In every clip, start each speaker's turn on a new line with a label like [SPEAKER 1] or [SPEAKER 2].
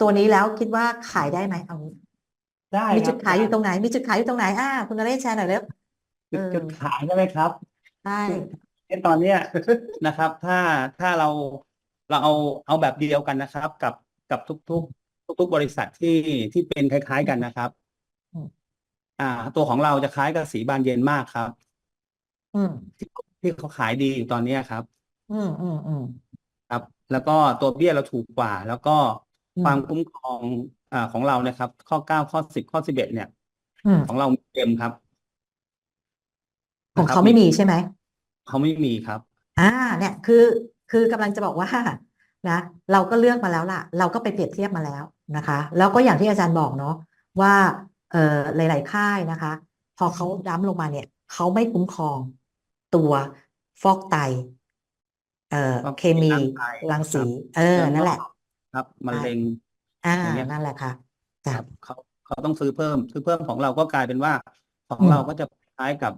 [SPEAKER 1] ตัวนี้แล้วคิดว่าขายได้ไหมเอางี้
[SPEAKER 2] ได้
[SPEAKER 1] มี
[SPEAKER 2] ค
[SPEAKER 1] จุ
[SPEAKER 2] รั
[SPEAKER 1] ด
[SPEAKER 2] บ
[SPEAKER 1] ขายอยู่ตรงไหน มีจุดขายอยู่ตรงไหนอ่าคุณนเรศแชร์หน่อยเร็ว
[SPEAKER 2] จุด
[SPEAKER 1] เออ
[SPEAKER 2] จุดขายใช่ไหมครับ
[SPEAKER 1] ใช่
[SPEAKER 2] ในตอนเนี้ยนะครับ ถ้าถ้าเราเราเอาเอาแบบเดียวกันนะครับ กับกับทุกทุกทุกทุกๆบริษัทที่ที่เป็นคล้าย ๆกันนะครับ อ่า ตัวของเราจะคล้ายกับสีบานเย็นมากครับ
[SPEAKER 1] อืม
[SPEAKER 2] ที่เขาขายดีอยู่ตอนเนี้ยครับ
[SPEAKER 1] อืมอืมอืม
[SPEAKER 2] ครับ แล้วก็ตัวเบี้ยเราถูกกว่า แล้วก็
[SPEAKER 1] อืม
[SPEAKER 2] ความคุ้มครองอ่าของเรานะครับ ข้อเก้าข้อสิบข้อสิบเอ็ดเนี่ย
[SPEAKER 1] อืม
[SPEAKER 2] ของเราเต็มครับ
[SPEAKER 1] ของ
[SPEAKER 2] นะครับ
[SPEAKER 1] เขาไม่มีใช่ไหม
[SPEAKER 2] เขาไม่มีครับ
[SPEAKER 1] อ่า เนี่ยคือคือกำลังจะบอกว่านะเราก็เลือกมาแล้วล่ะ เราก็ไปเปรียบเทียบมาแล้วนะคะ แล้วก็อย่างที่อาจารย์บอกเนาะว่าเอ่อหลาย ๆ ค่ายนะคะ พอเขาดั้มลงมาเนี่ยเขาไม่คุ้มครอง ตัวฟอกไต เอ่อ
[SPEAKER 2] ฟอก
[SPEAKER 1] เคมี
[SPEAKER 2] ร่างกาย
[SPEAKER 1] รังสี
[SPEAKER 2] ครับ
[SPEAKER 1] เออนั่นแหละ
[SPEAKER 2] ครับมะเร็ง
[SPEAKER 1] อ่า
[SPEAKER 2] อย่างเงี้ย
[SPEAKER 1] นั่นแหละค่ะ
[SPEAKER 2] ค
[SPEAKER 1] จ้ะ
[SPEAKER 2] รับเขาเขาต้องซื้อเพิ่ม ซื้อเพิ่มของเราก็กลายเป็นว่า ของ
[SPEAKER 1] อืม
[SPEAKER 2] เราก็จะคล้ายกับ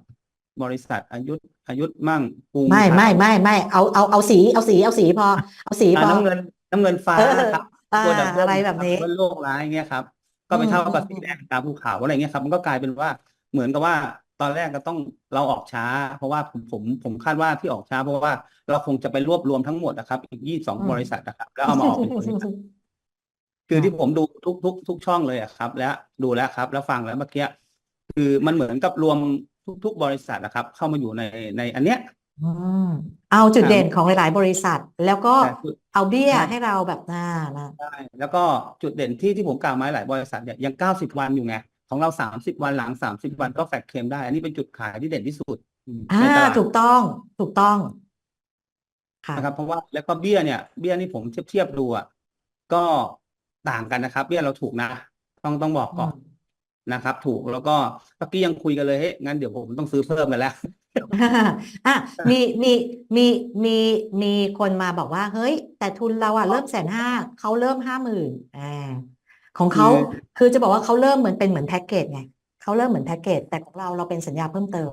[SPEAKER 2] บริษัทอายุอายุมั่งกรุง
[SPEAKER 1] ไม่
[SPEAKER 2] ครับ
[SPEAKER 1] ไม่ไม่ไม่เอาเอาเอาสีเอาสีเอาสีพอ เอาสี
[SPEAKER 2] อ่า
[SPEAKER 1] พอ
[SPEAKER 2] น้ำเงินน้ำเงินฟ้า
[SPEAKER 1] เออ
[SPEAKER 2] นะครับ
[SPEAKER 1] อ่า
[SPEAKER 2] ตัวดับเบิล
[SPEAKER 1] อะไรแบบนี้
[SPEAKER 2] ดับเบิลโลกร้ายเงี้ยครับ ก็ไป
[SPEAKER 1] อืม
[SPEAKER 2] เท่ากับ
[SPEAKER 1] อืม
[SPEAKER 2] สีแดงตามภูเขาอะไรเงี้ยครับ มันก็กลายเป็นว่าเหมือนกับว่า ตอนแรกก็ต้องเราออกช้า เพราะว่าผมผมผมคาดว่าที่ออกช้า เพราะว่าเราคงจะไปรวบรวมทั้งหมดนะครับ อีกยี่สิบสอง
[SPEAKER 1] อืม
[SPEAKER 2] บริษัทนะครับ แล้วเอามาออกเป็นบริษัทคือที่ผมดูทุกทุกทุกช่องเลยอะครับ และดูแล้วครับ แล้วฟังแล้วเมื่อกี้คือมันเหมือนกับรวมทุกทุกบริษัทนะครับ เข้ามาอยู่ในในอันเนี้ย
[SPEAKER 1] อืมเอาจุด
[SPEAKER 2] ครับ
[SPEAKER 1] เด่นของหลาย ๆ บริษัท แล้วก็
[SPEAKER 2] แต่คือ
[SPEAKER 1] เอาเบี้ย
[SPEAKER 2] ใช่
[SPEAKER 1] ให้เราแบบหน้านะ
[SPEAKER 2] ใช่แล้วก็จุดเด่นที่ที่ผมกล่าวมาหลายบริษัทเนี่ยยังเก้าสิบวันอยู่ไง ของเราสามสิบวันหลังสามสิบวันก็แฟกเคลมได้ อันนี้เป็นจุดขายที่เด่นที่สุดอืม
[SPEAKER 1] อ่า
[SPEAKER 2] ในตลาด
[SPEAKER 1] ถูกต้องถูกต้องค่ะ
[SPEAKER 2] นะครับเพราะว่าแล้วก็เบี้ยเนี่ยเบี้ยนี่ผมเทียบเทียบดูอะก็ต่างกันนะครับ เบี้ยเราถูกนะ ต้องต้องบอกก่อนนะครับ ถูกแล้วก็เมื่อกี้ยังคุยกันเลยเฮ้ยงั้นเดี๋ยวผมต้องซื้อเพิ่มกันแล้ว
[SPEAKER 1] อะมีมีมีมีมีคนมาบอกว่า เฮ้ย แต่ทุนเราอะเริ่มแสนห้าเขาเริ่มห้าหมื่นอ่า ของเขา
[SPEAKER 2] คือ
[SPEAKER 1] คือจะบอกว่าเขาเริ่มเหมือนเป็นเหมือนแพ็กเกจไงเขาเริ่มเหมือนแพ็กเกจแต่ของเราเราเป็นสัญญาเพิ่มเติม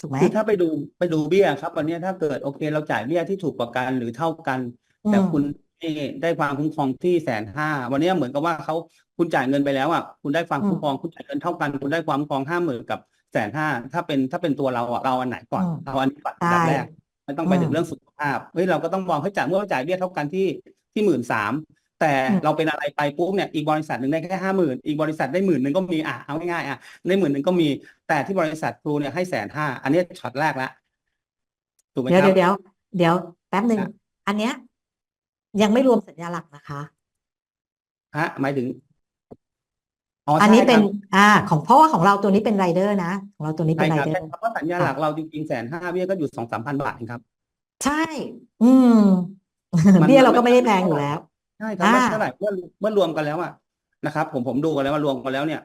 [SPEAKER 1] ถูกไหม
[SPEAKER 2] คือถ้าไปดูไปดูเบี้ยครับ วันนี้ถ้าเกิดโอเค เราจ่ายเบี้ยที่ถูกกว่ากันหรือเท่ากัน แต่
[SPEAKER 1] อืม
[SPEAKER 2] คุณได้ได้ความคุ้มครองที่แสนห้าวันนี้เหมือนกับว่าเขาคุณจ่ายเงินไปแล้วอะคุณได้ความ
[SPEAKER 1] อืม
[SPEAKER 2] คุ้มครองคุณจ่ายเงินเท่ากัน คุณได้ความคุ้มครองห้าหมื่นกับแสนห้าถ้าเป็นถ้าเป็นตัวเราอะเราอันไหนก่อน
[SPEAKER 1] อืม
[SPEAKER 2] เราอันนี้ก่อนอัน
[SPEAKER 1] ใช่
[SPEAKER 2] ดับแรกไม่ต้องไป
[SPEAKER 1] อืม
[SPEAKER 2] ถึงเรื่องสุขภาพเฮ้ยเราก็ต้องมองให้จ่ายเมื่อเราจ่ายเบี้ยเท่ากันที่ที่หมื่นสาม แต่
[SPEAKER 1] อืม
[SPEAKER 2] เราเป็นอะไรไปปุ๊บเนี่ยอีกบริษัทหนึ่งได้แค่ห้าหมื่นอีกบริษัทได้หมื่นหนึ่งก็มีอะเอาง่ายๆอะได้หมื่นหนึ่งก็มีแต่ที่บริษัทครูเนี่ยให้แสนห้าอันนี้ช็อตแรกละถูกไหม
[SPEAKER 1] เดี๋ยว
[SPEAKER 2] ครับ
[SPEAKER 1] เดี๋ยวเดี๋ยวเดี๋ยวแป๊บหนึ่ง
[SPEAKER 2] อะ
[SPEAKER 1] อันเนี้ยยังไม่รวมสัญญาหลักนะคะ
[SPEAKER 2] ฮะหมายถึงอ๋อ
[SPEAKER 1] อันนี้
[SPEAKER 2] ใช่
[SPEAKER 1] เป็น
[SPEAKER 2] ครับ
[SPEAKER 1] อ่า ของเพราะว่าของเราตัวนี้เป็นไรเดอร์นะ ของเราตัวนี้เป็
[SPEAKER 2] ใช่
[SPEAKER 1] นไร
[SPEAKER 2] ครับ
[SPEAKER 1] เดอ
[SPEAKER 2] ใช่
[SPEAKER 1] ร์
[SPEAKER 2] ครับเพราะสัญญาหลักเราจริงๆแสนห้าเบี้ยก็อยู่สองสามพันบาทเองครับ
[SPEAKER 1] ใช่ อืม
[SPEAKER 2] มัน
[SPEAKER 1] เบี้ยเรา
[SPEAKER 2] มัน
[SPEAKER 1] ก็
[SPEAKER 2] ไม่
[SPEAKER 1] ไม่ได้
[SPEAKER 2] เท่า
[SPEAKER 1] แพงอยู่
[SPEAKER 2] ไหร่
[SPEAKER 1] แล้ว
[SPEAKER 2] ใช่ครับไม่
[SPEAKER 1] อ่า
[SPEAKER 2] เท่าไหร่เมื่อเมื่อรวมกันแล้วอะนะครับ ผมผมดูกันแล้วว่ารวมกันแล้วเนี่ย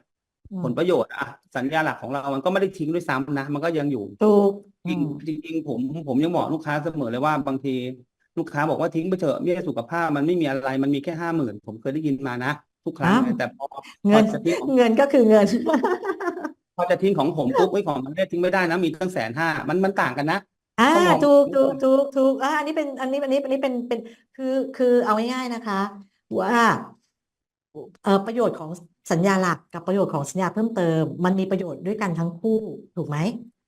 [SPEAKER 1] อืม
[SPEAKER 2] ผลประโยชน์อะสัญญาหลักของเรา มันก็ไม่ได้ทิ้งด้วยซ้ำนะ มันก็ยังอยู่
[SPEAKER 1] ถูก
[SPEAKER 2] จริง
[SPEAKER 1] อืม
[SPEAKER 2] จริงๆผมผมยังบอกลูกค้าเสมอเลยว่าบางทีลูกค้าบอกว่าทิ้งไปเถอะเบี้ยสุขภาพมันไม่มีอะไรมันมีแค่ห้าหมื่นผมเคยได้ยินมานะ ทุกครั้ง
[SPEAKER 1] อ้าว
[SPEAKER 2] เลยแต่พอพ
[SPEAKER 1] เงิ
[SPEAKER 2] อนจะทิ้งของ
[SPEAKER 1] เงินก็คือเงิน
[SPEAKER 2] พอจะทิ้งของผมปุ๊บไอ้ยของมันได้ทิ้งไม่ได้นะมีตั้งแสนห้ามันมันต่างกันนะ
[SPEAKER 1] อ่า
[SPEAKER 2] ต้องมอง
[SPEAKER 1] ถูกถูกถูกถูกอ่าอันนี้เป็นอันนี้อันนี้อันนี้เป็นเป็น คือคือเอาง่ายๆนะคะว่าเอ่อประโยชน์ของสัญญาหลักกับประโยชน์ของสัญญาเพิ่มเติม มันมีประโยชน์ด้วยกันทั้งคู่ถูกไหม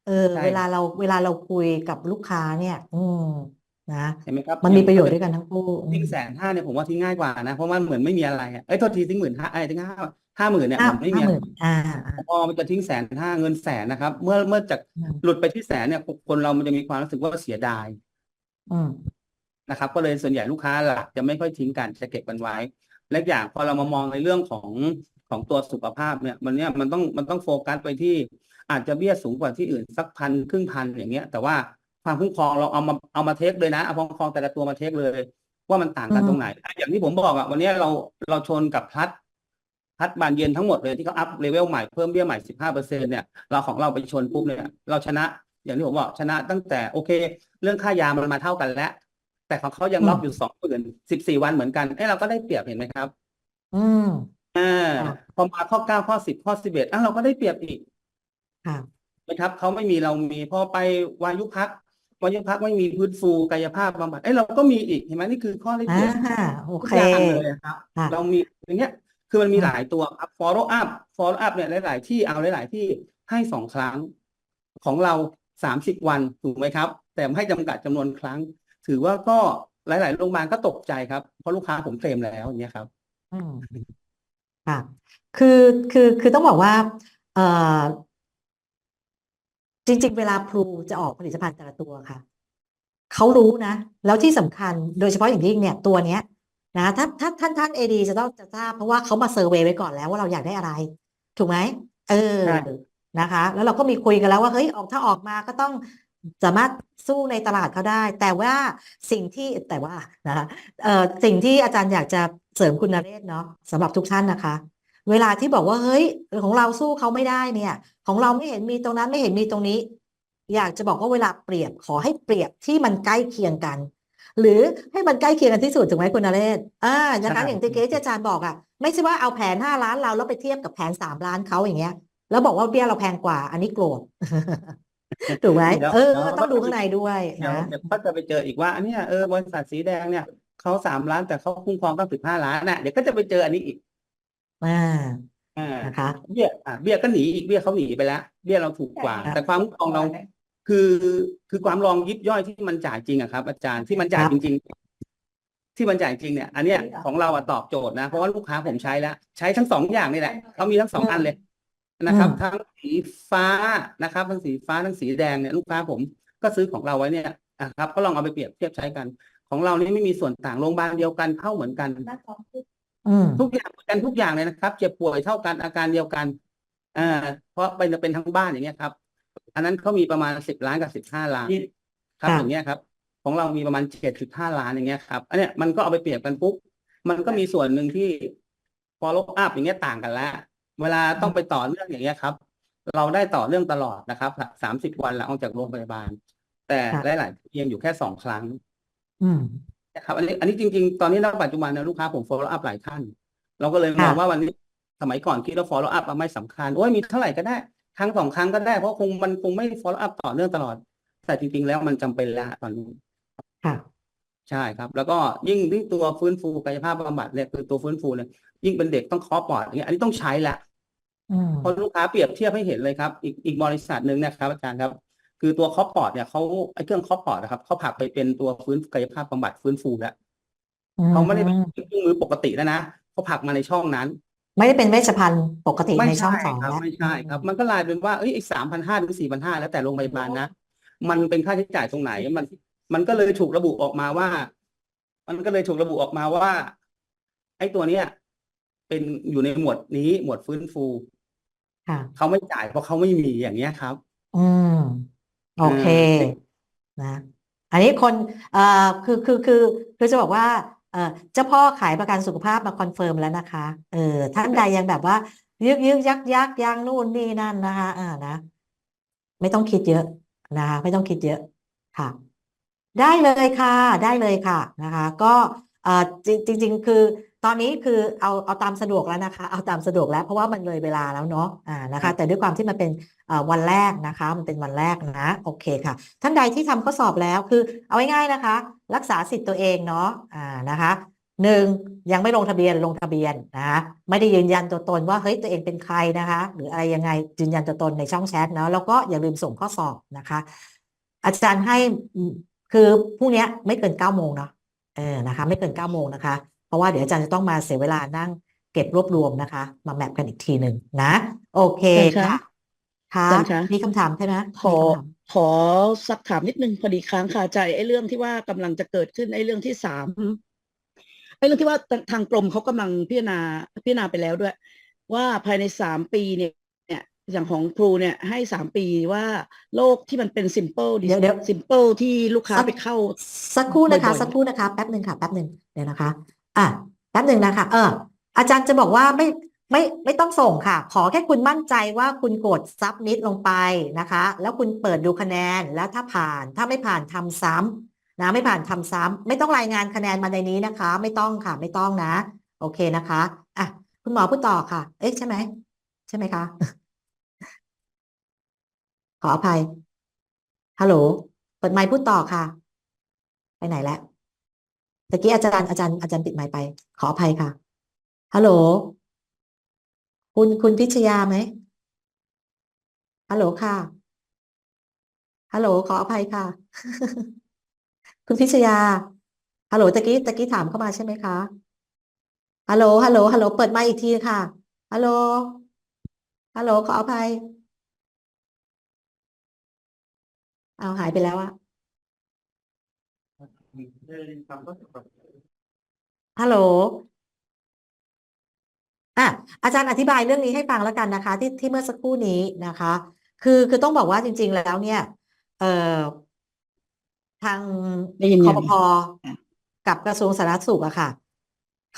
[SPEAKER 1] เออ
[SPEAKER 2] ใช่
[SPEAKER 1] เวลาเราเวลาเราคุยกับลูกค้าเนี่ย อืมนะ
[SPEAKER 2] เห็นไหมครับ
[SPEAKER 1] มัน
[SPEAKER 2] อ
[SPEAKER 1] มี
[SPEAKER 2] ย่าง
[SPEAKER 1] ประโยช
[SPEAKER 2] ถ้า
[SPEAKER 1] น์
[SPEAKER 2] เกิ
[SPEAKER 1] ด้
[SPEAKER 2] ด
[SPEAKER 1] วยกันทั้งคู่อื
[SPEAKER 2] ทิ้ง
[SPEAKER 1] ม
[SPEAKER 2] แสนห้าเนี่ยผมว่าทิ้งง่ายกว่านะเพราะว่าเหมือนไม่มีอะไรอะเอ้ยโทษทีทิ้งหมื่นห้าไอ้ยทิ้งห้าห้าหมื่นเนี่ย
[SPEAKER 1] ห้า
[SPEAKER 2] มันไม่
[SPEAKER 1] ห้า
[SPEAKER 2] มี
[SPEAKER 1] ห
[SPEAKER 2] อะไร
[SPEAKER 1] มื่นอ่าอ่า
[SPEAKER 2] พอมันจะทิ้งแสนห้าเงินแสนนะครับ เมื่อเมื่อจาก
[SPEAKER 1] อืม
[SPEAKER 2] หลุดไปที่แสนเนี่ยคนเรามันจะมีความรู้สึกว่าเสียดาย
[SPEAKER 1] อืม
[SPEAKER 2] นะครับ ก็เลยส่วนใหญ่ลูกค้าหลักจะไม่ค่อยทิ้งกันจะเก็บกันไว้และอีกอย่างพอเรามามองในเรื่องของของตัวสุขภาพเนี่ยมันเนี่ยมันต้องมันต้องโฟกัสไปที่อาจจะเบี้ยสูงกว่าที่อื่นสักพันครึ่งพันอย่างเงี้ย แต่ว่าความคุ้มครองเราเอามาเอามาเทคเลยนะเอาความคุ้มครองแต่ละตัวมาเทคเลย ว่ามันต่างกัน
[SPEAKER 1] อืม
[SPEAKER 2] ตรงไหน อย่างที่ผมบอกอะวันนี้เราเราชนกับพัดพัดบานเย็นทั้งหมดเลยที่เขาอัพเลเวลใหม่เพิ่มเบี้ยใหม่สิบห้าเปอร์เซ็นเนี่ยเราของเราไปชนปุ๊บเนี่ยเราชนะ อย่างที่ผมบอกชนะตั้งแต่โอเค เรื่องค่ายามันมาเท่ากันแล้ว แต่ของเขายังล็อกอยู่สองหมื่นสิบสี่วันเหมือนกันเอ้เราก็ได้เปรียบเห็นไหมครับ
[SPEAKER 1] อืม
[SPEAKER 2] อ่า
[SPEAKER 1] ค่ะ
[SPEAKER 2] พอมาข้อเก้าข้อสิบข้อสิบเอ็ดอะเราก็ได้เปรียบอีก
[SPEAKER 1] ค่ะ
[SPEAKER 2] นะครับเขาไม่มีเรามีพอไปวายุพักวันยังพักไม่มีฟื้นฟูกายภาพบำบัดเอ้ยเราก็มีอีกเห็นไหมนี่คือข้อได้เปรียบ
[SPEAKER 1] อ่าโอ
[SPEAKER 2] ทุก
[SPEAKER 1] เค
[SPEAKER 2] อย่างเลยครับ
[SPEAKER 1] ค่ะ
[SPEAKER 2] เรามีอย่างเงี้ยคือมันมี
[SPEAKER 1] อืม
[SPEAKER 2] หลายตัวครับ follow up follow up เนี่ยหลาย ๆ ที่เอาหลาย ๆ ที่ให้สองครั้งของเราสามสิบวันถูกไหมครับ แต่ให้จำกัดจำนวนครั้ง ถือว่าก็หลาย ๆ โรงพยาบาลก็ตกใจครับ เพราะลูกค้าผมเคลมแล้วอย่างเงี้ยครับ
[SPEAKER 1] อืมค่ะคือคือคือต้องบอกว่าเอ่อจริง ๆ เวลาพลูจะออกผลิตภัณฑ์แต่ละตัวค่ะเขารู้นะ แล้วที่สำคัญโดยเฉพาะอย่างยิ่งเนี่ยตัวเนี้ยนะถ้าถ้าท่านท่านเอดีจะต้องจะทราบเพราะว่าเขามาเซอร์เวย์ไว้ก่อนแล้วว่าเราอยากได้อะไร ถูกไหมเออ
[SPEAKER 2] ใช่
[SPEAKER 1] นะคะ แล้วเราก็มีคุยกันแล้วว่าเฮ้ยออกถ้าออกมาก็ต้อง สามารถสู้ในตลาดเขาได้ แต่ว่าสิ่งที่แต่ว่านะคะเอ่อสิ่งที่อาจารย์อยากจะเสริมคุณนเรศเนาะสำหรับทุกท่านนะคะ เวลาที่บอกว่าเฮ้ยของเราสู้เขาไม่ได้เนี่ย ของเราไม่เห็นมีตรงนั้นไม่เห็นมีตรงนี้ อยากจะบอกว่าเวลาเปรียบขอให้เปรียบที่มันใกล้เคียงกัน หรือให้มันใกล้เคียงกันที่สุดถูกไหมคุณนเรศอ่านะคะ
[SPEAKER 2] ใช่
[SPEAKER 1] อย่างที่เก๊ที่อาจารย์บอกอะไม่ใช่ว่าเอาแผนห้าล้านเราแล้วไปเทียบกับแผนสามล้านเขาอย่างเงี้ยแล้วบอกว่าเบี้ยเราแพงกว่า อันนี้โกรธ ถูกไหม
[SPEAKER 2] เดี๋ยว
[SPEAKER 1] เออ
[SPEAKER 2] เดี๋ยว
[SPEAKER 1] ต้องดูข้างในด้วย
[SPEAKER 2] เดี๋ยว
[SPEAKER 1] นะ
[SPEAKER 2] เดี๋ยวก็จะไปเจออีกว่าอันเนี้ยเออบริษัทสีแดงเนี่ยเขาสามล้านแต่เขาคุ้มครองตั้งสิบห้าล้านน่ะเดี๋ยวก็จะไปเจออันนี้อีก
[SPEAKER 1] อ่า
[SPEAKER 2] อ่า
[SPEAKER 1] นะคะ
[SPEAKER 2] เบี้ยอ่าเบี้ยก็หนีอีกเบี้ยเขาหนีไปแล้วเบี้ยเราถูกกว่า
[SPEAKER 1] ครับ
[SPEAKER 2] แต่ความคุ้มครองเราคือคือความรองยิบย่อยที่มันจ่ายจริงอะครับ อาจารย์ที่มันจ่ายจริง ๆ ที่มันจ่ายจริงเนี่ย อันเนี้ยของเราอะตอบโจทย์นะเพราะว่าลูกค้าผมใช้แล้ว ใช้ทั้งสองอย่างนี่แหละเขามีทั้งสองอันเลย นะครับ
[SPEAKER 1] อืม
[SPEAKER 2] ทั้งสีฟ้านะครับ ทั้งสีฟ้าทั้งสีแดงเนี่ยลูกค้าผมก็ซื้อของเราไว้เนี่ยนะครับ ก็ลองเอาไปเปรียบเทียบใช้กัน ของเรานี่ไม่มีส่วนต่างโรงพยาบาลเดียวกันเข้าเหมือนกัน
[SPEAKER 1] อืม
[SPEAKER 2] ทุกอย่างเหมือนกันทุกอย่างเลยนะครับเจ็บป่วยเท่ากันอาการเดียวกันอ่าเพราะเป็นเป็นทั้งบ้านอย่างเงี้ยครับ อันนั้นเขามีประมาณสิบล้านกับสิบห้าล้านครับ
[SPEAKER 1] ค่ะ
[SPEAKER 2] อย่างเงี้ยครับ ของเรามีประมาณเจ็ดจุดห้าล้านอย่างเงี้ยครับอันเนี้ยมันก็เอาไปเปรียบกันปุ๊บมันก็มีส่วนหนึ่งที่ follow up อย่างเงี้ยต่างกันแล้ว เวลาต้องไปต่อเนื่องอย่างเงี้ยครับ เราได้ต่อเนื่องตลอดนะครับสามสิบวันหลังออกจากโรงพยาบาล แต่
[SPEAKER 1] ค่ะ
[SPEAKER 2] หลายๆที่ยังอยู่แค่สองครั้ง
[SPEAKER 1] อืม
[SPEAKER 2] นะครับ อันนี้อันนี้จริง ๆ ตอนนี้ณปัจจุบันนะลูกค้าผม follow up หลายท่าน เราก็เลยม
[SPEAKER 1] ค่ะ
[SPEAKER 2] องว่าวันนี้สมัยก่อนคิดว่า follow up อะไม่สำคัญโอ้ยมีเท่าไหร่ก็ได้ครั้งสองครั้งก็ได้เพราะคงมันคงไม่ follow up ต่อเนื่องตลอด แต่จริง ๆ แล้วมันจำเป็นแล้วตอนนี้
[SPEAKER 1] ค่ะ
[SPEAKER 2] ใช่ครับ แล้วก็ยิ่งยิ่งตัวฟื้นฟูกายภาพบำบัดเนี่ยคือตัวฟื้นฟูเนี่ยยิ่งเป็นเด็กต้องเคาะปอดอย่างเงี้ยอันนี้ต้องใช้ละ
[SPEAKER 1] อืม
[SPEAKER 2] เพราะลูกค้าเปรียบเทียบให้เห็นเลยครับ อีกอีกบริษัทหนึ่งเนะครับอาจารย์ครับ คือตัวเคาะปอดเนี่ยเขาไอ้เครื่องเคาะปอดนะครับเขาผลักไปเป็นตัวฟื้นกายภาพบำบัดฟื้นฟูแล้วเขาไม่ได้เป็นเครื่องมือปกติแล้วนะเขาผลักมาในช่องนั้น
[SPEAKER 1] ไม่ได้เป็นเวชภัณฑ์ปกติ
[SPEAKER 2] ไม่
[SPEAKER 1] ในช่อง
[SPEAKER 2] ใช่
[SPEAKER 1] สอง
[SPEAKER 2] ครับ
[SPEAKER 1] แล้ว
[SPEAKER 2] ไม่ใช่ครับ มันก็กลายเป็นว่าเอ้ยไอ้สามพันห้าหรือสี่พันห้าแล้วแต่โรงพยาบาลนะมันเป็นค่าใช้จ่ายตรงไหนมัน มันก็เลยถูกระบุออกมาว่า มันก็เลยถูกระบุออกมาว่า ไอ้ตัวเนี้ย เป็นอยู่ในหมวดนี้หมวดฟื้นฟู
[SPEAKER 1] ค่ะ
[SPEAKER 2] เขาไม่จ่ายเพราะเขาไม่มีอย่างเงี้ยครับ
[SPEAKER 1] อืม โอเค
[SPEAKER 2] อืม
[SPEAKER 1] นะ อันนี้คน เอ่อ คือ คือ คือ คือจะบอกว่า เอ่อ เจ้าพ่อขายประกันสุขภาพมาคอนเฟิร์มแล้วนะคะ เออ ท่านใดยังแบบว่า ยึกยึกยักยักยังนู่นนี่นั่นนะคะ อ่า นะ ไม่ต้องคิดเยอะนะคะ ไม่ต้องคิดเยอะ ค่ะ ได้เลยค่ะ ได้เลยค่ะ นะคะ ก็ เอ่อ จริงจริง ๆ คือ ตอนนี้คือเอาเอาตามสะดวกแล้วนะคะ เอาตามสะดวกแล้วเพราะว่ามันเลยเวลาแล้วเนาะอ่านะคะ แต่ด้วยความที่มันเป็นเอ่อวันแรกนะคะ มันเป็นวันแรกนะโอเคค่ะ ท่านใดที่ทำข้อสอบแล้วคือเอาง่ายๆนะคะ รักษาสิทธิ์ตัวเองเนาะอ่านะคะหนึ่งยังไม่ลงทะเบียนลงทะเบียนนะคะไม่ได้ยืนยันตัวตนว่าเฮ้ยตัวเองเป็นใครนะคะ หรืออะไรยังไงยืนยันตัวตนในช่องแชทเนาะแล้วก็อย่าลืมส่งข้อสอบนะคะ อาจารย์ให้อืมคือพรุ่งเนี้ยไม่เกินเก้าโมงเนาะเออนะคะ ไม่เกินเก้าโมงนะคะเพ ราะว่าเดี๋ยวอาจารย์จะต้องมาเสียเวลานั่งเก็บรวบรวมนะคะ มาแมปกันอีกทีหนึ่งนะ โอเค
[SPEAKER 3] อาจารย์คะ
[SPEAKER 1] ค่ะค่ะ
[SPEAKER 3] อาจารย์คะ
[SPEAKER 1] มีคำถามใช่ไหม
[SPEAKER 3] ขอ
[SPEAKER 1] มีคำถาม
[SPEAKER 3] ขอสักถามนิดนึงพอดีค้างคาใจไอ้เรื่องที่ว่ากำลังจะเกิดขึ้นไอ้เรื่องที่สามไอ้เรื่องที่ว่าทางทางกรมเขากำลังพิจารณาพิจารณาไปแล้วด้วย ว่าภายในสามปีเนี่ยเนี่ยอย่างของครูเนี่ยให้สามปีว่าโรคที่มันเป็น simple
[SPEAKER 1] เดี๋ยวเดี๋ยว
[SPEAKER 3] simple ที่ลูกค้า
[SPEAKER 1] สัก
[SPEAKER 3] ไปเข้า
[SPEAKER 1] สักครู่นะคะ
[SPEAKER 3] บ่อยๆ
[SPEAKER 1] สักครู่นะคะ แป๊บหนึ่งค่ะ แป๊บหนึ่งเดี๋ยวนะคะ อะแป๊บหนึ่งนะคะเอออาจารย์จะบอกว่าไม่ไม่ไม่ต้องส่งค่ะ ขอแค่คุณมั่นใจว่าคุณกดซับมิดลงไปนะคะ แล้วคุณเปิดดูคะแนนแล้วถ้าผ่านถ้าไม่ผ่านทำซ้ำนะไม่ผ่านทำซ้ำไม่ต้องรายงานคะแนนมาในนี้นะคะ ไม่ต้องค่ะไม่ต้องนะ โอเคนะคะอะคุณหมอพูดต่อค่ะ เอ๊ะใช่ไหมใช่ไหมคะ ขออภัยฮัลโหลเปิดไมค์พูดต่อค่ะ ไปไหนแล้ว ตะกี้อาจารย์อาจารย์อาจารย์ปิดไมค์ไป ขออภัยค่ะ ฮัลโหล คุณคุณพิชยาไหมฮัลโหลค่ะ ฮัลโหลขออภัยค่ะ คุณพิชยา ฮัลโหลตะกี้ตะกี้ถามเข้ามาใช่ไหมคะ ฮัลโหล ฮัลโหล ฮัลโหล เปิดไมค์อีกทีค่ะ ฮัลโหล ฮัลโหล ขออภัย เอาหายไปแล้วอะ ฮัลโหลอะอาจารย์อธิบายเรื่องนี้ให้ฟังแล้วกันนะคะ ที่ที่เมื่อสักครู่นี้นะคะ คือคือต้องบอกว่าจริง ๆ แล้วเนี่ย เอ่อทาง
[SPEAKER 3] ได้ยิน
[SPEAKER 1] ค
[SPEAKER 3] ยั
[SPEAKER 1] องปพ
[SPEAKER 3] อะ
[SPEAKER 1] กับกระทรวงสาธารณสุขอะค่ะ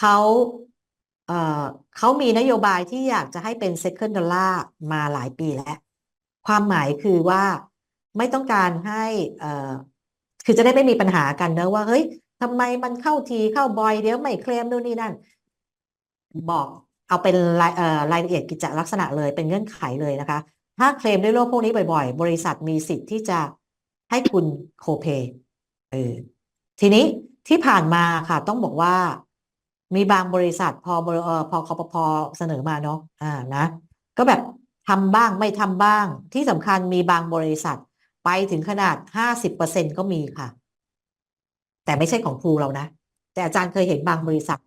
[SPEAKER 1] เขาเอ่อเขามีนโยบายที่อยากจะให้เป็น second dollar มาหลายปีแล้ว ความหมายคือว่าไม่ต้องการให้เอ่อ คือจะได้ไม่มีปัญหากันเนอะว่าเฮ้ยทำไมมันเข้าทีเข้าบ่อยเดี๋ยวไม่เคลมนู่นนี่นั่น บอกเอาเป็นรายรายละเอียดกิจลักษณะเลยเป็นเงื่อนไขเลยนะคะ ถ้าเคลมด้วยโรคพวกนี้บ่อย ๆ บริษัทมีสิทธิ์ที่จะให้คุณโคเพย์เออทีนี้ที่ผ่านมาค่ะ ต้องบอกว่า มีบางบริษัทพอเออพอคอปพเสนอมาเนาะอ่านะ ก็แบบทำบ้างไม่ทำบ้างที่สำคัญมีบางบริษัท ไปถึงขนาดห้าสิบเปอร์เซ็นก็มีค่ะ แต่ไม่ใช่ของครูเรานะ แต่อาจารย์เคยเห็นบางบริษัท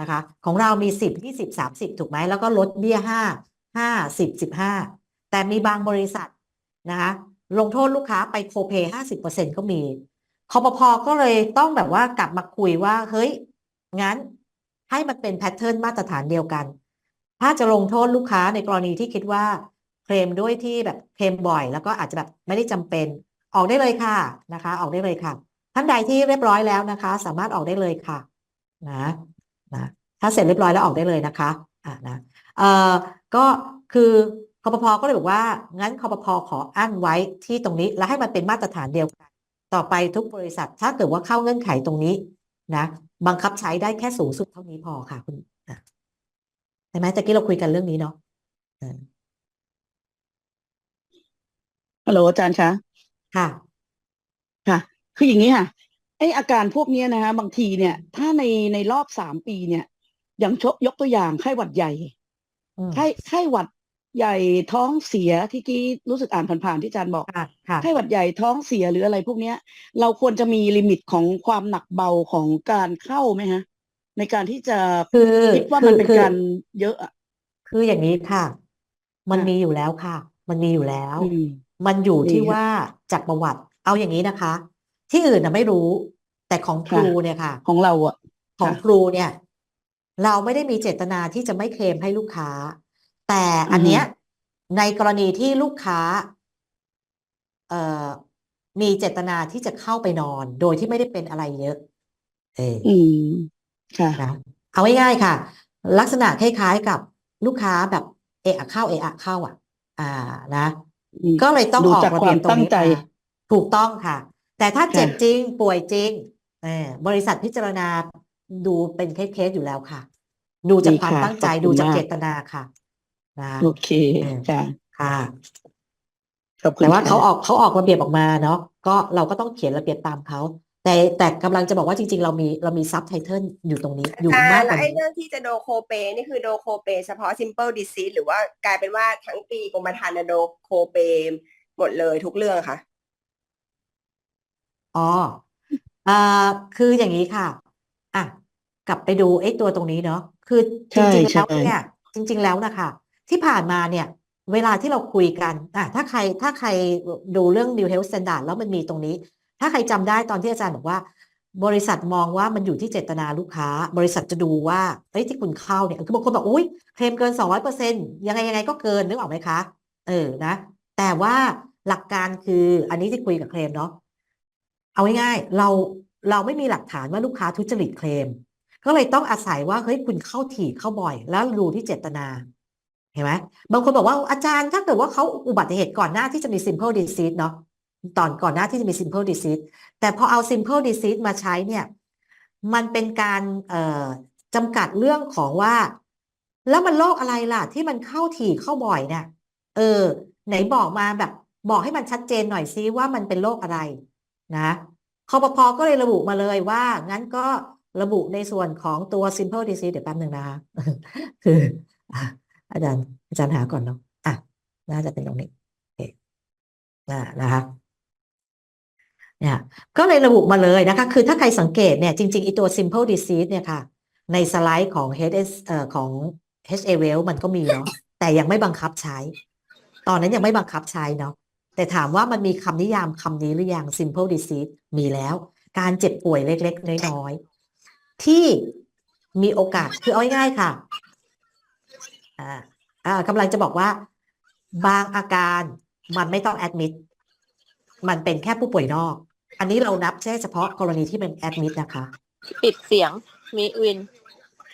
[SPEAKER 1] นะคะ ของเรามีสิบยี่สิบสามสิบถูกไหมแล้วก็ลดเบี้ยห้าห้าสิบสิบห้าแต่มีบางบริษัทนะคะลงโทษลูกค้าไปโคเพห้าสิบเปอร์เซ็นก็มีคอปพอก็เลยต้องแบบว่ากลับมาคุยว่าเฮ้ยงั้นให้มันเป็นแพทเทิร์นมาตรฐานเดียวกัน ถ้าจะลงโทษลูกค้าในกรณีที่คิดว่า เคลมด้วยที่แบบเคลมบ่อย แล้วก็อาจจะแบบไม่ได้จำเป็นออกได้เลยค่ะนะคะ ออกได้เลยค่ะ ท่านใดที่เรียบร้อยแล้วนะคะ สามารถออกได้เลยค่ะนะนะถ้าเสร็จเรียบร้อยแล้วออกได้เลยนะคะอ่านะเอ่อก็คือคอปพก็เลยบอกว่างั้นคอปพขออั้นไว้ที่ตรงนี้ แล้วให้มันเป็นมาตรฐานเดียวกัน ต่อไปทุกบริษัทถ้าเกิดว่าเข้าเงื่อนไขตรงนี้นะบังคับใช้ได้แค่สูงสุดเท่านี้พอค่ะคุณใช่ไหมตะกี้เราคุยกันเรื่องนี้เนาะ
[SPEAKER 3] ฮัลโหลอาจารย์คะ
[SPEAKER 1] ค่ะ
[SPEAKER 3] ค่ะ คืออย่างนี้ค่ะไออาการพวกเนี้ยนะคะ บางทีเนี่ย ถ้าในในรอบสามปีเนี่ยอย่างชกยกตัวอย่างไข้หวัดใหญ่
[SPEAKER 1] อืม
[SPEAKER 3] ไข้ไข้หวัดใหญ่ท้องเสียที่กี้รู้สึกอ่านผ่านๆที่อาจารย์บอก
[SPEAKER 1] ค่ะค่ะ
[SPEAKER 3] ไข้หวัดใหญ่ท้องเสียหรืออะไรพวกเนี้ย เราควรจะมีลิมิตของความหนักเบาของการเข้าไหมฮะ ในการที่จะ
[SPEAKER 1] คือ
[SPEAKER 3] คิดว่า
[SPEAKER 1] คื
[SPEAKER 3] มัน
[SPEAKER 1] อ
[SPEAKER 3] เป็น
[SPEAKER 1] คือ
[SPEAKER 3] การเยอะอะ
[SPEAKER 1] คืออย่างนี้ค่ะ มัน
[SPEAKER 3] ค่ะ
[SPEAKER 1] มีอยู่แล้วค่ะ มันมีอยู่แล้ว
[SPEAKER 3] อื ม
[SPEAKER 1] มันอยู่
[SPEAKER 3] ดี
[SPEAKER 1] ที่
[SPEAKER 3] ค่ะ
[SPEAKER 1] ว่าจากประวัติ เอาอย่างนี้นะคะ ที่อื่นนะไม่รู้ แต่ของค
[SPEAKER 3] ค่ะ
[SPEAKER 1] รูเนี่ยค่ะ
[SPEAKER 3] ของเราอะ
[SPEAKER 1] ของ
[SPEAKER 3] ค่ะ
[SPEAKER 1] ครูเนี่ย เราไม่ได้มีเจตนาที่จะไม่เคลมให้ลูกค้า แต่
[SPEAKER 3] อื
[SPEAKER 1] อั
[SPEAKER 3] อนฮึ
[SPEAKER 1] เนี้ยในกรณีที่ลูกค้า เอ่อมีเจตนาที่จะเข้าไปนอน โดยที่ไม่ได้เป็นอะไรเยอะ เออ
[SPEAKER 3] อืมค่ะ
[SPEAKER 1] นะเอาง่ายๆค่ะ ลักษณะคล้ายๆกับลูกค้าแบบเอะอะเข้าเอะอะเข้าอะ อ่านะ
[SPEAKER 3] อืม
[SPEAKER 1] ก็เลยต้อง
[SPEAKER 3] ดู
[SPEAKER 1] ออก
[SPEAKER 3] จาก
[SPEAKER 1] ระ
[SPEAKER 3] ค
[SPEAKER 1] เบี
[SPEAKER 3] วายม
[SPEAKER 1] บตรง
[SPEAKER 3] ตั้ง
[SPEAKER 1] นี้
[SPEAKER 3] ใจ
[SPEAKER 1] มาถูกต้องค่ะ แต่ถ้าเจ็บ
[SPEAKER 3] ค่ะ
[SPEAKER 1] จริงป่วยจริงเออบริษัทพิจารณาดูเป็นเคสๆอยู่แล้วค่ะ ดูจาก
[SPEAKER 3] ดี
[SPEAKER 1] ความ
[SPEAKER 3] ค่ะ
[SPEAKER 1] ตั้ง
[SPEAKER 3] ข
[SPEAKER 1] ใจ
[SPEAKER 3] อบคุ
[SPEAKER 1] ดู
[SPEAKER 3] ณ
[SPEAKER 1] จาก
[SPEAKER 3] มา
[SPEAKER 1] เจ
[SPEAKER 3] ก
[SPEAKER 1] ตนาค่ะนะ
[SPEAKER 3] โอเค
[SPEAKER 1] เออ
[SPEAKER 3] ค่ะ
[SPEAKER 1] ค่ะ
[SPEAKER 3] ขอบคุ
[SPEAKER 1] แต่
[SPEAKER 3] ณ
[SPEAKER 1] ว่า
[SPEAKER 3] ค่ะ
[SPEAKER 1] เขาออกเขาออกระเบียบออกมาเนาะก็เราก็ต้องเขียนระเบียบตามเขา แต่แต่กำลังจะบอกว่าจริง ๆ เรามีเรามีซับไตเติลอยู่ตรงนี้อยู่
[SPEAKER 4] อ่ามา
[SPEAKER 1] กก
[SPEAKER 4] แล้ว
[SPEAKER 1] ว่า
[SPEAKER 4] ไอ้
[SPEAKER 1] นี้
[SPEAKER 4] เรื่องที่จะโดโคเปนี่คือโดโคเปเฉพาะ simple disease หรือว่ากลายเป็นว่าทั้งปีกรมธรรม์น่ะโดโคเปหมดเลยทุกเรื่องค่ะ
[SPEAKER 1] อ๋ออ่าคืออย่างนี้ค่ะ อะ กลับไปดูไอ้ตัวตรงนี้เนาะคือจ
[SPEAKER 3] ใช่
[SPEAKER 1] ริงๆ
[SPEAKER 3] ใช่
[SPEAKER 1] แล้วเนี่ย จริง ๆแล้วนะคะที่ผ่านมาเนี่ยเวลาที่เราคุยกันอะถ้าใครถ้าใครดูเรื่อง New Health Standard แล้วมันมีตรงนี้ ถ้าใครจำได้ตอนที่อาจารย์บอกว่า บริษัทมองว่ามันอยู่ที่เจตนาลูกค้า บริษัทจะดูว่าเอ้ยที่คุณเข้าเนี่ยคือบางคนบอกอุ้ยเคลมเกินสองร้อยเปอร์เซ็นต์ยังไงยังไงก็เกินนึกออกไหมคะ เออนะ แต่ว่าหลักการคืออันนี้ที่คุยกับเคลมเนาะเอาง่ายๆเราเราไม่มีหลักฐานว่าลูกค้าทุจริตเคลม ก็เลยต้องอาศัยว่าเฮ้ยคุณเข้าถี่เข้าบ่อย แล้วดูที่เจตนาเห็นไหมบางคนบอกว่าอาจารย์ถ้าเกิดว่าเขาอุบัติเหตุก่อนหน้าที่จะมี simple disease เนาะ ตอนก่อนหน้าที่จะมี simple disease แต่พอเอา simple disease มาใช้เนี่ยมันเป็นการจำกัดเรื่องของว่า แล้วมันโรคอะไรล่ะ ที่มันเข้าถี่เข้าบ่อยเนี่ยเออ ไหนบอกมาแบบบอกให้มันชัดเจนหน่อยซิว่ามันเป็นโรคอะไรนะคอปพก็เลยระบุมาเลยว่า งั้นก็ระบุในส่วนของตัว simple disease เดี๋ยวแป๊บหนึ่งนะคะคืออาจารย์อาจารย์หาก่อนเนาะอะน่าจะเป็นตรงนี้โอเคนะนะคะ เนี่ยก็เลยระบุมาเลยนะคะ คือถ้าใครสังเกตเนี่ยจริงๆอีตัว simple disease เนี่ยค่ะ ในสไลด์ของ HS เอ่อของ h a w e l มันก็มีเนาะแต่ยังไม่บังคับใช้ ตอนนั้นยังไม่บังคับใช้เนาะแต่ถามว่ามันมีคำนิยามคำนี้หรือยัง simple disease มีแล้ว การเจ็บป่วยเล็กๆ น้อยๆ ที่มีโอกาสคือเอาง่ายๆค่ะอ่าอ่ากำลังจะบอกว่า บางอาการมันไม่ต้องแอดมิดมันเป็นแค่ผู้ป่วยนอก อันนี้เรานับแค่เฉพาะกรณีที่เป็นแอดมิดนะคะ
[SPEAKER 5] ปิดเสียงมีวิน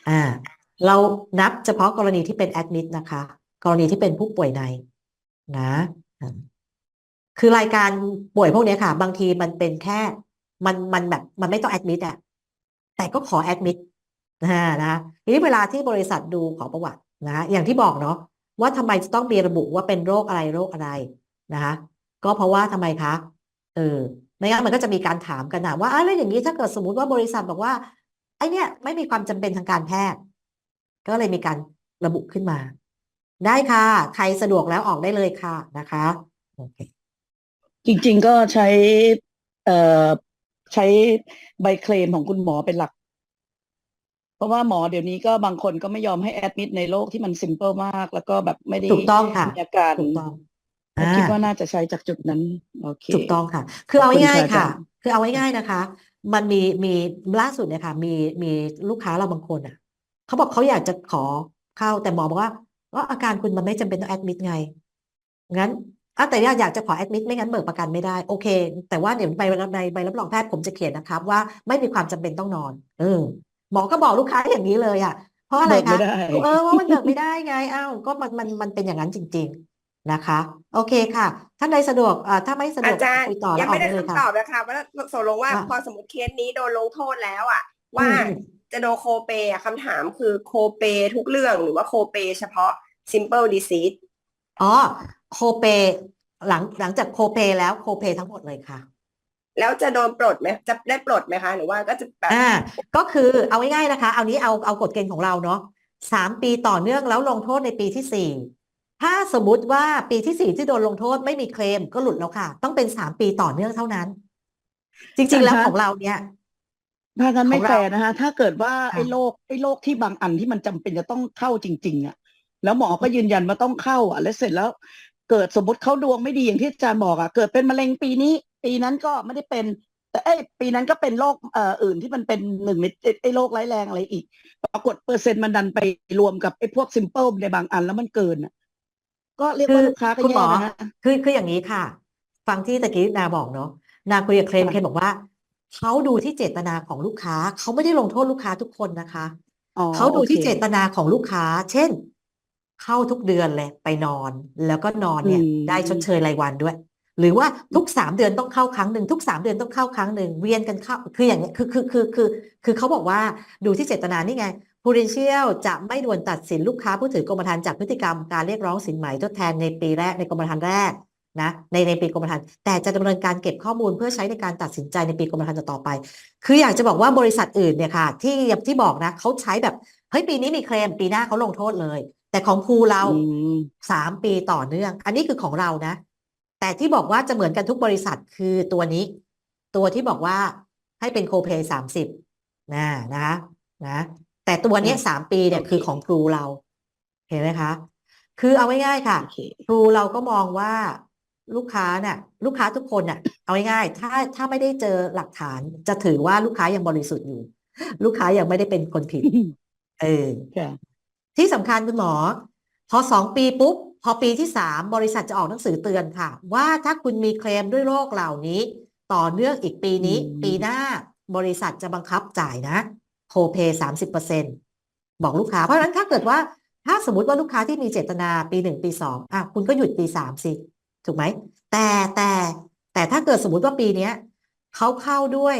[SPEAKER 1] อ่า เรานับเฉพาะกรณีที่เป็นแอดมิดนะคะ กรณีที่เป็นผู้ป่วยในนะอ่าคือรายการป่วยพวกเนี้ยค่ะ บางทีมันเป็นแค่ มันมันแบบมันไม่ต้องแอดมิดอะแต่ก็ขอแอดมิดนะนะทีนี้เวลาที่บริษัทดูขอประวัตินะอย่างที่บอกเนาะว่าทำไมจะต้องมีระบุว่าเป็นโรคอะไรโรคอะไรนะคะก็เพราะว่าทำไมคะเออไม่ งั้นมันก็จะมีการถามกันนะว่าอะแล้วอย่างนี้ถ้าเกิดสมมติว่าบริษัทบอกว่าไอเนี่ยไม่มีความจำเป็นทางการแพทย์ ก็เลยมีการระบุขึ้นมา ได้ค่ะ ใครสะดวกแล้วออกได้เลยค่ะนะคะโอเค
[SPEAKER 3] จริง ๆก็ใช้เอ่อใช้ใบเคลมของคุณหมอเป็นหลัก เพราะว่าหมอเดี๋ยวนี้ก็บางคนก็ไม่ยอมให้แอดมิดในโรคที่มันซิมเ l ิลมาก แล้วก็แบบไม่ได้
[SPEAKER 1] ถูกต้องค่ะ
[SPEAKER 3] มีอาการ
[SPEAKER 1] ถูกต้อง
[SPEAKER 3] ก็ คิด
[SPEAKER 1] อ่า
[SPEAKER 3] ว่าน่าจะใช้จากจุดนั้นโอเค
[SPEAKER 1] ถูกต้องค่ะ คือเอา
[SPEAKER 3] ขอบคุณ
[SPEAKER 1] ง่าย
[SPEAKER 3] ค่ะ
[SPEAKER 1] ๆค่ะ
[SPEAKER 3] อาจารย์
[SPEAKER 1] คือเอาง่ายๆนะคะ มันมีมีล่าสุดเนี่ยค่ะ มีมีลูกค้าเราบางคนอะเขาบอกเขาอยากจะขอเข้าแต่หมอบอกว่าว่าอาการคุณมันไม่จำเป็นต้องแอดมิดไงงั้นอะแต่อยากจะขอแอดมิดไม่งั้นเบิกประกันไม่ได้โอเค แต่ว่าเดี๋ยวใบในใบรับรองแพทย์ผมจะเขียนนะครับ ว่าไม่มีความจำเป็นต้องนอน เออหมอก็บอกลูกค้าอย่างนี้เลยอะเพราะอะไร
[SPEAKER 3] เบิก
[SPEAKER 1] คะ
[SPEAKER 3] ไม่ได้
[SPEAKER 1] เออว่ามันเบิกไม่ได้ไงอ้าวก็มันมันมันเป็นอย่างนั้นจริงๆ นะคะ โอเคค่ะ ท่านใดสะดวกอ่าถ้าไม่สะด
[SPEAKER 4] อาว
[SPEAKER 1] ก
[SPEAKER 4] จารย์
[SPEAKER 1] คุยต่อแล้
[SPEAKER 4] ยั
[SPEAKER 1] ว
[SPEAKER 4] ง
[SPEAKER 1] ออก
[SPEAKER 4] ไม่ได้
[SPEAKER 1] ได้เลยค่ะ
[SPEAKER 4] คำตอบนะคะว่าตกลงว่า
[SPEAKER 1] ว่า
[SPEAKER 4] พอสมมติเคสนี้โดนลงโทษแล้วอะ ว่า
[SPEAKER 1] อืม
[SPEAKER 4] จะโดนโคเปอะคำถามคือโคเปทุกเรื่องหรือว่าโคเปเฉพาะ simple disease
[SPEAKER 1] อ๋อโคเปหลังหลังจากโคเปแล้วโคเปทั้งหมดเลยค่ะ
[SPEAKER 4] แล้วจะโดนปลดไหมจะได้ปลดไหมคะ หรือว่าก็จะแบบ
[SPEAKER 1] อ่าก็คือเอาง่ายๆนะคะ เอานี้เอาเอากฎเกณฑ์ของเราเนาะสามปีต่อเนื่องแล้วลงโทษในปีที่สี่ ถ้าสมมุติว่าปีที่สี่ที่โดนลงโทษไม่มีเคลมก็หลุดแล้วค่ะ ต้องเป็นสามปีต่อเนื่องเท่านั้น จริง ๆ แล้ว
[SPEAKER 3] อาจารย์คะ
[SPEAKER 1] ของเราเนี่ย
[SPEAKER 3] ถ้างั้นไม่
[SPEAKER 1] ของเรา
[SPEAKER 3] แฟร์นะคะ ถ้าเกิดว่า
[SPEAKER 1] ค่ะ
[SPEAKER 3] ไอ้โรคไอ้โรคที่บางอันที่มันจำเป็นจะต้องเข้าจริง ๆ อะ แล้วหมอก็ยืนยันว่าต้องเข้า อะ แล้วเสร็จแล้ว เกิดสมมติเขาดวงไม่ดีอย่างที่อาจารย์บอกอะเกิดเป็นมะเร็งปีนี้ ปีนั้นก็ไม่ได้เป็น แต่เอ้ยปีนั้นก็เป็นโรคเอ่ออื่นที่มันเป็นหนึ่งในไอ้ไอ้โรคร้ายแรงอะไรอีก ปรากฏเปอร์เซ็นต์มันดันไปรวมกับไอ้พวกซิมเปิลในบางอันแล้วมันเกินอะ ก็เรียกว่าลูกค้าก็
[SPEAKER 1] คุณหม
[SPEAKER 3] แย่
[SPEAKER 1] อ
[SPEAKER 3] นะฮะ
[SPEAKER 1] คือคืออย่างนี้ค่ะ ฟังที่ตะกี้นาบอกเนาะนาคุยกับเคลม
[SPEAKER 3] ค่ะ
[SPEAKER 1] เคลมบอกว่าเขาดูที่เจตนาของลูกค้าเขาไม่ได้ลงโทษลูกค้าทุกคนนะคะ
[SPEAKER 3] อ๋อ
[SPEAKER 1] เขาดู
[SPEAKER 3] โอ
[SPEAKER 1] ที่
[SPEAKER 3] เค
[SPEAKER 1] เจตนาของลูกค้า เช่น เข้าทุกเดือนเลยไปนอน แล้วก็นอนเนี่ย
[SPEAKER 3] อืม
[SPEAKER 1] ได้ชดเชยรายวันด้วย หรือว่าทุกสามเดือนต้องเข้าครั้งหนึ่งทุกสามเดือนต้องเข้าครั้งหนึ่งเวียนกันเข้าคืออย่างเงี้ยคือคือคือคือคือเขาบอกว่าดูที่เจตนานี่ไง Prudential จะไม่ด่วนตัดสินลูกค้าผู้ถือกรมธรรม์จากพฤติกรรมการเรียกร้องสินไหมทดแทนในปีแรกในกรมธรรม์แรกนะในในปีกรมธรรม์แต่จะดำเนินการเก็บข้อมูลเพื่อใช้ในการตัดสินใจในปีกรมธรรม์ต่อไป คืออยากจะบอกว่าบริษัทอื่นเนี่ยค่ะ ที่ที่บอกนะเขาใช้แบบเฮ้ยปีนี้มีเคลมปีหน้าเขาลงโทษเลย แต่ของครูเรา
[SPEAKER 3] อืม
[SPEAKER 1] สามปีต่อเนื่อง อันนี้คือของเรานะ แต่ที่บอกว่าจะเหมือนกันทุกบริษัทคือตัวนี้ ตัวที่บอกว่าให้เป็นโคเพย์สามสิบนะนะคะนะ แต่ตัวเนี้ยสามปีเนี่ย
[SPEAKER 3] โอเค
[SPEAKER 1] คือของครูเรา เห็นไหมคะ คือเอาง่ายๆค่ะ
[SPEAKER 3] โอเค
[SPEAKER 1] ครูเราก็มองว่าลูกค้าเนี่ยลูกค้าทุกคนน่ะเอาง่ายๆถ้าถ้าไม่ได้เจอหลักฐานจะถือว่าลูกค้ายังบริสุทธิ์อยู่ ลูกค้ายังไม่ได้เป็นคนผิด เออ
[SPEAKER 3] ค่ะ
[SPEAKER 1] ที่สำคัญคุณหมอ พอสองปีปุ๊บพอปีที่สามบริษัทจะออกหนังสือเตือนค่ะ ว่าถ้าคุณมีเคลมด้วยโรคเหล่านี้ ต่อเนื่องอีกปีนี้
[SPEAKER 3] อืม
[SPEAKER 1] ปีหน้าบริษัทจะบังคับจ่ายนะ โคเพย์สามสิบเปอร์เซ็นบอกลูกค้า เพราะฉะนั้นถ้าเกิดว่าถ้าสมมติว่าลูกค้าที่มีเจตนาปีหนึ่งปีสองอะคุณก็หยุดปีสามสิ ถูกไหม แต่แต่แต่ถ้าเกิดสมมุติว่าปีเนี้ยเขาเข้าด้วย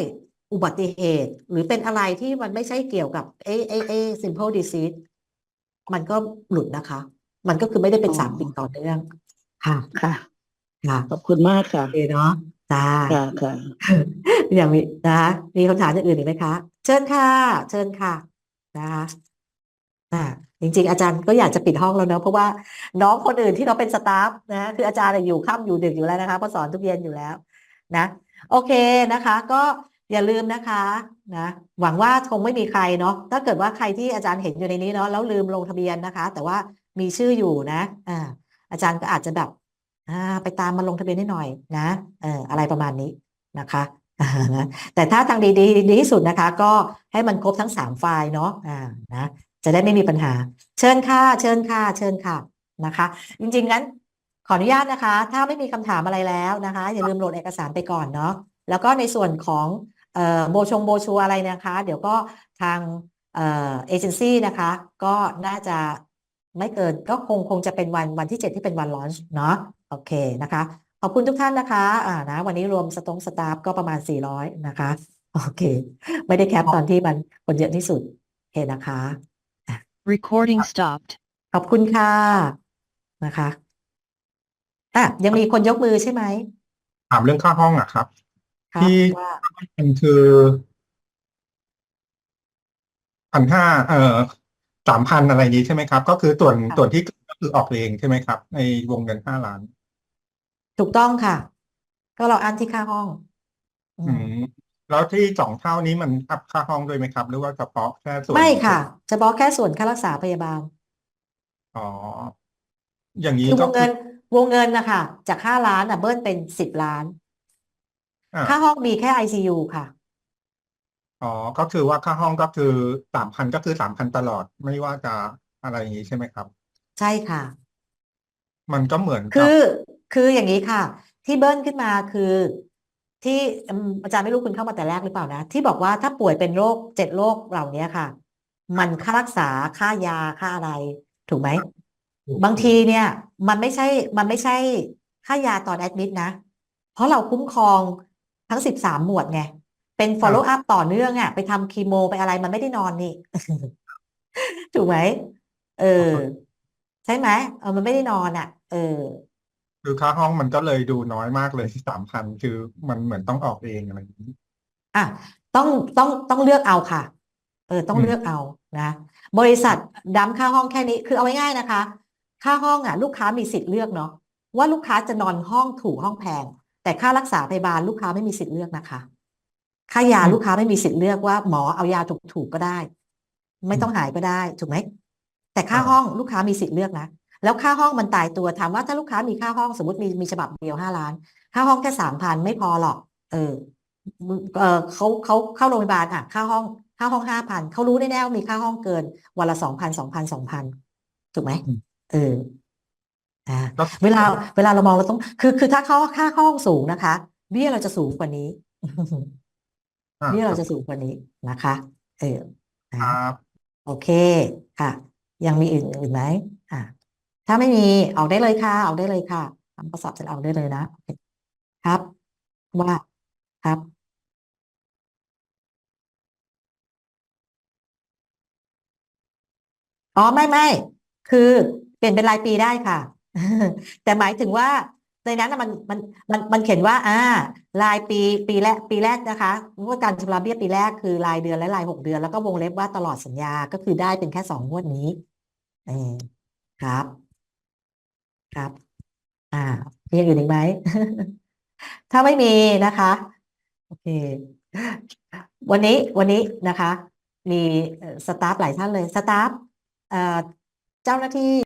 [SPEAKER 1] อุบัติเหตุ หรือเป็นอะไรที่มันไม่ใช่เกี่ยวกับเอเอเอ simple disease มันก็หลุดนะคะ มันก็คือไม่ได้เป็น
[SPEAKER 3] อ๋อ
[SPEAKER 1] สามปีต่อเนื่องค่ะ
[SPEAKER 3] ค่ะ
[SPEAKER 1] ค่ะ
[SPEAKER 3] ขอบคุณมากค่ะ
[SPEAKER 1] โอเคเนาะ จ้า
[SPEAKER 3] ค่ะค่ะ
[SPEAKER 1] อย่างมีนะคะมีคำถามอย่างอื่นอีกไหมคะ เชิญค่ะ เชิญค่ะนะคะอ่าจริง ๆ อาจารย์ก็อยากจะปิดห้องแล้วเนอะเพราะว่าน้องคนอื่นที่เราเป็นสตาฟนะคืออาจารย์อะอยู่ค่ำอยู่ดึกอยู่แล้วนะคะเพราะสอนทุกเย็นอยู่แล้วนะ โอเคนะคะ ก็อย่าลืมนะคะนะหวังว่าคงไม่มีใครเนาะถ้าเกิดว่าใครที่อาจารย์เห็นอยู่ในนี้เนาะแล้วลืมลงทะเบียนนะคะ แต่ว่ามีชื่ออยู่นะอ่าอาจารย์ก็อาจจะแบบอ่า ไปตามมาลงทะเบียนให้หน่อยนะเอออะไรประมาณนี้นะคะแต่ถ้าทางดีดีดีที่สุดนะคะ ก็ให้มันครบทั้งสามไฟล์เนาะอ่านะจะได้ไม่มีปัญหา เชิญค่ะ เชิญค่ะ เชิญค่ะนะคะ จริงๆงั้นขออนุญาตนะคะ ถ้าไม่มีคำถามอะไรแล้วนะคะ อย่าลืมโหลดเอกสารไปก่อนเนาะแล้วก็ในส่วนของเอ่อโบชงโบชัวอะไรนะคะ เดี๋ยวก็ทางเอ่อเอเจนซี่นะคะ ก็น่าจะไม่เกินก็คงคงจะเป็นวันวันที่ 7 ที่เป็นวันลอนช์เนาะ โอเคนะคะ ขอบคุณทุกท่านนะคะอ่านะวันนี้รวมสตงสตาฟก็ประมาณ 400 นะคะ โอเค ไม่ได้แคปตอนที่มันคนเยอะที่สุด โอเคนะคะ
[SPEAKER 6] Recording stopped.
[SPEAKER 1] ขอบคุณค่ะนะคะอะยังมีคนยกมือใช่ไหม
[SPEAKER 7] ถามเรื่องค่าห้องอะครับ
[SPEAKER 1] ครับ
[SPEAKER 7] ที่
[SPEAKER 1] ว่า
[SPEAKER 7] มันคือพันห้าเอ่อสามพันอะไรนี้ใช่ไหมครับ ก็คือส่วนส่วนที่ก็คือออกเองใช่ไหมครับ ในวงเงินห้าล้าน
[SPEAKER 1] ถูกต้องค่ะ ก็เราอันที่ค่าห้อง อื
[SPEAKER 7] อื
[SPEAKER 1] ม
[SPEAKER 7] มแล้วที่สองเท่านี้มันอัพค่าห้องด้วยไหมครับ หรือว่าเฉพาะแค่ส่วน
[SPEAKER 1] ไม่ค่ะ เฉพาะแค่ส่วนค่ารักษาพยาบาล
[SPEAKER 7] อ๋ออย่างนี้
[SPEAKER 1] คือว
[SPEAKER 7] ก็
[SPEAKER 1] ง
[SPEAKER 7] คื
[SPEAKER 1] เงิ
[SPEAKER 7] อน
[SPEAKER 1] วงเงินนะคะจากห้าล้านอะเบิ้ลเป็นสิบล้าน
[SPEAKER 7] อ่า
[SPEAKER 1] ค่าห้องมีแค่ ICU ค่ะ
[SPEAKER 7] อ๋อก็คือว่าค่าห้องก็คือสามพันก็คือสามพันตลอด ไม่ว่าจะอะไรอย่างนี้ใช่ไหมครับ
[SPEAKER 1] ใช่ค่ะ
[SPEAKER 7] มันก็เหมือนกับ
[SPEAKER 1] คือ คืออย่างนี้ค่ะ ที่เบิ้ลขึ้นมาคือ ที่อืมอาจารย์ไม่รู้คุณเข้ามาแต่แรกหรือเปล่านะ ที่บอกว่าถ้าป่วยเป็นโรคเจ็ดโรคเหล่านี้ค่ะ มันค่ารักษาค่ายาค่าอะไร ถูกไหมบางทีเนี่ย มันไม่ใช่มันไม่ใช่ค่ายาตอนแอดมิดนะ เพราะเราคุ้มครองทั้งสิบสามหมวดไง เป็น follow up ต่อเนื่องอะ ไปทำคีโมไปอะไรมันไม่ได้นอนนี่ ถูกไหมเออ ใช่ไหมเออมันไม่ได้นอนอะ เออ
[SPEAKER 7] คือค่าห้องมันก็เลยดูน้อยมากเลยสามพันคือมันเหมือนต้องออกเองอะไรอย่างนี้
[SPEAKER 1] อะต้องต้องต้องเลือกเอาค่ะ เออต้อง
[SPEAKER 7] อืม
[SPEAKER 1] เลือกเอานะ บริษัทดั้มค่าห้องแค่นี้คือเอาง่ายๆนะคะ ค่าห้องอะ ลูกค้ามีสิทธิ์เลือกเนาะว่าลูกค้าจะนอนห้องถูกห้องแพง แต่ค่ารักษาพยาบาลลูกค้าไม่มีสิทธิ์เลือกนะคะ ค่ายาลูกค้าไม่มีสิทธิ์เลือกว่าหมอเอายาถูกๆก็ได้ ไม่ต้องหายก็ได้ถูกไหมแต่ค่าห้องลูกค้ามีสิทธิ์เลือกนะ แล้วค่าห้องมันตายตัวถามว่าถ้าลูกค้ามีค่าห้องสมมติมีมีฉบับเดียวห้าล้าน ค่าห้องแค่สามพันไม่พอหรอก เออเออเขาเขาเข้าโรงพยาบาลอะ ค่าห้องค่าห้องห้าพันเขารู้แน่ๆว่ามีค่าห้องเกิน วันละสองพันสองพันสองพันถูกไหม
[SPEAKER 7] อืม
[SPEAKER 1] เอออ่า
[SPEAKER 7] ก็
[SPEAKER 1] เวลาเวลาเรามองเราต้อง คือคือถ้าเขาค่าห้องสูงนะคะ เบี้ยเราจะสูงกว่านี้
[SPEAKER 7] อ่า
[SPEAKER 1] เบี้ย
[SPEAKER 7] ค
[SPEAKER 1] เรา
[SPEAKER 7] รับ
[SPEAKER 1] จะสูงกว่านี้นะคะ เออ
[SPEAKER 7] ค
[SPEAKER 1] นะ
[SPEAKER 7] รับ
[SPEAKER 1] โอเคค่ะ ยังมีอื่นอื่นไหมอ่า ถ้าไม่มีออกได้เลยค่ะ ออกได้เลยค่ะทำข้อสอบเสร็จออกได้เลยนะโอเคครับ ว่าครับ อ๋อไม่ไม่คือเปลี่ยนเป็นรายปีได้ค่ะ แต่หมายถึงว่าในนั้นมันมันมันมันเขียนว่า อ่า รายปีปีแรกปีแรกนะคะงวดการชำระเบี้ยปีแรกคือรายเดือนและรายหกเดือน แล้วก็วงเล็บว่าตลอดสัญญาก็คือได้เป็นแค่สองงวดนี้อครับ ครับ อ่ามีอย่างอื่นอีกไหม ถ้าไม่มีนะคะ โอเค วันนี้วันนี้นะคะ มีสตาฟหลายท่านเลย สตาฟเจ้าหน้าที่